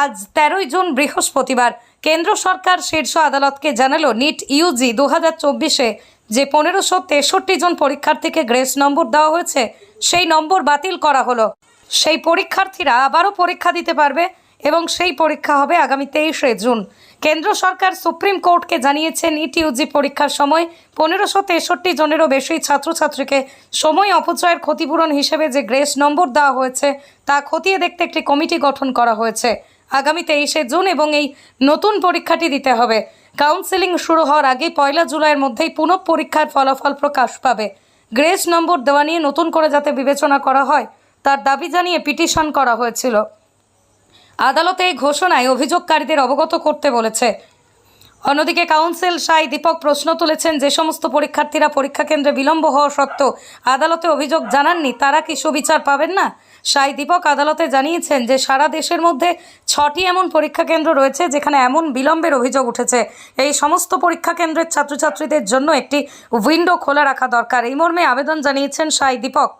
আজ তেরোই জুন বৃহস্পতিবার কেন্দ্র সরকার শীর্ষ আদালতকে জানালো, নিট ইউজি দু হাজার চব্বিশে যে পনেরোশো তেষট্টি জন পরীক্ষার্থীকে গ্রেস নম্বর দেওয়া হয়েছে, সেই নম্বর বাতিল করা হলো। সেই পরীক্ষার্থীরা আবারও পরীক্ষা দিতে পারবে এবং সেই পরীক্ষা হবে আগামী তেইশে জুন। কেন্দ্র সরকার সুপ্রিম কোর্টকে জানিয়েছে, নিট ইউজি পরীক্ষার সময় পনেরোশো তেষট্টি জনেরও বেশি ছাত্রছাত্রীকে সময় অপচয়ের ক্ষতিপূরণ হিসেবে যে গ্রেস নম্বর দেওয়া হয়েছে, তা খতিয়ে দেখতে একটি কমিটি গঠন করা হয়েছে। আগামী তেইশে জুন এবং এই নতুন পরীক্ষাটি দিতে হবে। কাউন্সেলিং শুরু হওয়ার আগে পয়লা জুলাইয়ের মধ্যেই পুনঃ পরীক্ষার ফলাফল প্রকাশ পাবে। গ্রেস নম্বর দেওয়া নিয়ে নতুন করে যাতে বিবেচনা করা হয়, তার দাবি জানিয়ে পিটিশন করা হয়েছিল। আদালতে এই ঘোষণায় অভিযোগকারীদের অবগত করতে বলেছে অন্যদিকে কাউন্সিল সাই দীপক প্রশ্ন তুলেছেন, যে সমস্ত পরীক্ষার্থীরা পরীক্ষা কেন্দ্রে বিলম্ব হওয়া সত্ত্বেও আদালতে অভিযোগ জানাননি, তারা কি সুবিচার পাবেন না? সাই দীপক আদালতে জানিয়েছেন যে, সারা দেশের মধ্যে ছটি এমন পরীক্ষা কেন্দ্র রয়েছে, যেখানে এমন বিলম্বের অভিযোগ উঠেছে। এই সমস্ত পরীক্ষা কেন্দ্রের ছাত্রছাত্রীদের জন্য একটি উইন্ডো খোলা রাখা দরকার। এই মর্মে আবেদন জানিয়েছেন সাই দীপক।